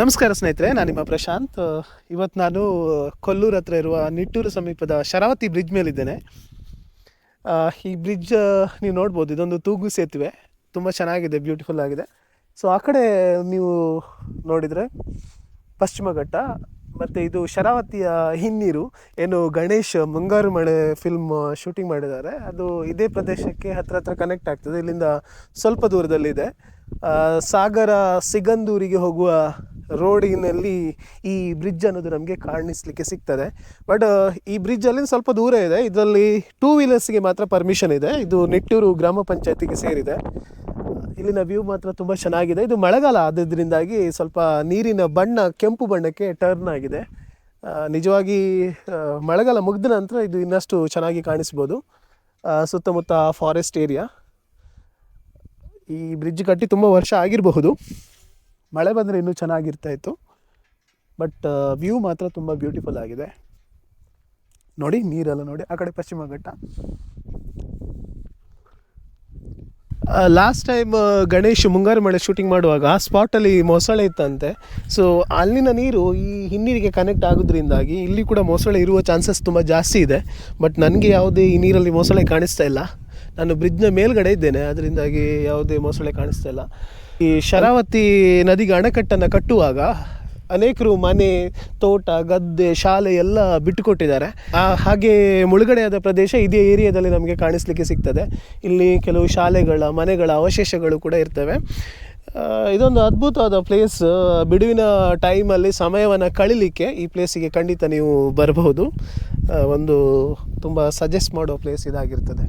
ನಮಸ್ಕಾರ ಸ್ನೇಹಿತರೆ, ನಾನು ನಿಮ್ಮ ಪ್ರಶಾಂತ್. ಇವತ್ತು ನಾನು, ಕೊಲ್ಲೂರು ಹತ್ರ ಇರುವ ನಿಟ್ಟೂರು ಸಮೀಪದ ಶರಾವತಿ ಬ್ರಿಡ್ಜ್ ಮೇಲಿದ್ದೇನೆ. ಈ ಬ್ರಿಡ್ಜ್ ನೀವು ನೋಡ್ಬೋದು, ಇದೊಂದು ತೂಗು ಸೇತುವೆ. ತುಂಬ ಚೆನ್ನಾಗಿದೆ ಬ್ಯೂಟಿಫುಲ್ ಆಗಿದೆ. ಸೊ ಆ ಕಡೆ ನೀವು ನೋಡಿದರೆ ಪಶ್ಚಿಮ ಘಟ್ಟ, ಮತ್ತು ಇದು ಶರಾವತಿಯ ಹಿನ್ನೀರು. ಏನು ಗಣೇಶ್ ಮುಂಗಾರು ಮಳೆ ಫಿಲ್ಮ್ ಶೂಟಿಂಗ್ ಮಾಡಿದ್ದಾರೆ. ಅದು ಇದೇ ಪ್ರದೇಶಕ್ಕೆ ಹತ್ರ ಹತ್ರ ಕನೆಕ್ಟ್ ಆಗ್ತದೆ. ಇಲ್ಲಿಂದ ಸ್ವಲ್ಪ ದೂರದಲ್ಲಿದೆ. ಸಾಗರ, ಸಿಗಂದೂರಿಗೆ ಹೋಗುವ ರೋಡಿನಲ್ಲಿ ಈ ಬ್ರಿಡ್ಜ್ ಅನ್ನೋದು ನಮಗೆ ಕಾಣಿಸ್ಲಿಕ್ಕೆ ಸಿಗ್ತದೆ. ಬಟ್ ಈ ಬ್ರಿಡ್ಜಲ್ಲಿ ಸ್ವಲ್ಪ ದೂರ ಇದೆ. ಇದರಲ್ಲಿ ಟೂ ವೀಲರ್ಸ್ಗೆ ಮಾತ್ರ ಪರ್ಮಿಷನ್ ಇದೆ. ಇದು ನಿಟ್ಟೂರು ಗ್ರಾಮ ಪಂಚಾಯತಿಗೆ ಸೇರಿದೆ. ಇಲ್ಲಿನ ವ್ಯೂ ಮಾತ್ರ ತುಂಬ ಚೆನ್ನಾಗಿದೆ. ಇದು ಮಳೆಗಾಲ ಆದ್ದರಿಂದಾಗಿ ಸ್ವಲ್ಪ ನೀರಿನ ಬಣ್ಣ, ಕೆಂಪು ಬಣ್ಣಕ್ಕೆ ಟರ್ನ್ ಆಗಿದೆ. ನಿಜವಾಗಿ ಮಳೆಗಾಲ ಮುಗಿದ ನಂತರ ಇದು ಇನ್ನಷ್ಟು ಚೆನ್ನಾಗಿ ಕಾಣಿಸ್ಬೋದು. ಸುತ್ತಮುತ್ತ ಫಾರೆಸ್ಟ್ ಏರಿಯಾ ಈ ಬ್ರಿಡ್ಜ್ ಕಟ್ಟಿ ತುಂಬ ವರ್ಷ ಆಗಿರಬಹುದು. ಮಳೆ ಬಂದರೆ ಇನ್ನೂ ಚೆನ್ನಾಗಿರ್ತಾ ಇತ್ತು. ಬಟ್ ವ್ಯೂ ಮಾತ್ರ ತುಂಬ ಬ್ಯೂಟಿಫುಲ್ ಆಗಿದೆ. ನೋಡಿ, ನೀರೆಲ್ಲ ನೋಡಿ, ಆ ಕಡೆ ಪಶ್ಚಿಮ ಘಟ್ಟ. ಲಾಸ್ಟ್ ಟೈಮ್ ಗಣೇಶ್ ಮುಂಗಾರು ಮಳೆ ಶೂಟಿಂಗ್ ಮಾಡುವಾಗ ಆ ಸ್ಪಾಟಲ್ಲಿ ಮೊಸಳೆ ಇತ್ತಂತೆ. ಸೊ ಅಲ್ಲಿನ ನೀರು ಈ ಹಿನ್ನೀರಿಗೆ ಕನೆಕ್ಟ್ ಆಗೋದ್ರಿಂದಾಗಿ ಇಲ್ಲಿ ಕೂಡ ಮೊಸಳೆ ಇರುವ ಚಾನ್ಸಸ್ ತುಂಬ ಜಾಸ್ತಿ ಇದೆ. ಬಟ್ ನನಗೆ ಯಾವುದೇ ಈ ನೀರಲ್ಲಿ ಮೊಸಳೆ ಕಾಣಿಸ್ತಾ ಇಲ್ಲ. ನಾನು ಬ್ರಿಡ್ಜ್ನ ಮೇಲ್ಗಡೆ ಇದ್ದೇನೆ, ಅದರಿಂದಾಗಿ ಯಾವುದೇ ಮೊಸಳೆ ಕಾಣಿಸ್ತಾ ಇಲ್ಲ. ಈ ಶರಾವತಿ ನದಿಗೆ ಅಣೆಕಟ್ಟನ್ನು ಕಟ್ಟುವಾಗ ಅನೇಕರು ಮನೆ, ತೋಟ, ಗದ್ದೆ, ಶಾಲೆ ಎಲ್ಲ ಬಿಟ್ಟುಕೊಟ್ಟಿದ್ದಾರೆ. ಹಾಗೆ ಮುಳುಗಡೆಯಾದ ಪ್ರದೇಶ ಇದೇ ಏರಿಯಾದಲ್ಲಿ ನಮಗೆ ಕಾಣಿಸ್ಲಿಕ್ಕೆ ಸಿಗ್ತದೆ. ಇಲ್ಲಿ ಕೆಲವು ಶಾಲೆಗಳ, ಮನೆಗಳ ಅವಶೇಷಗಳು ಕೂಡ ಇರ್ತವೆ. ಇದೊಂದು ಅದ್ಭುತವಾದ ಪ್ಲೇಸ್ ಬಿಡುವಿನ ಟೈಮಲ್ಲಿ ಸಮಯವನ್ನು ಕಳಿಲಿಕ್ಕೆ ಈ ಪ್ಲೇಸಿಗೆ ಖಂಡಿತ ನೀವು ಬರಬಹುದು. ಒಂದು ತುಂಬ ಸಜೆಸ್ಟ್ ಮಾಡೋ ಪ್ಲೇಸ್ ಇದಾಗಿರ್ತದೆ.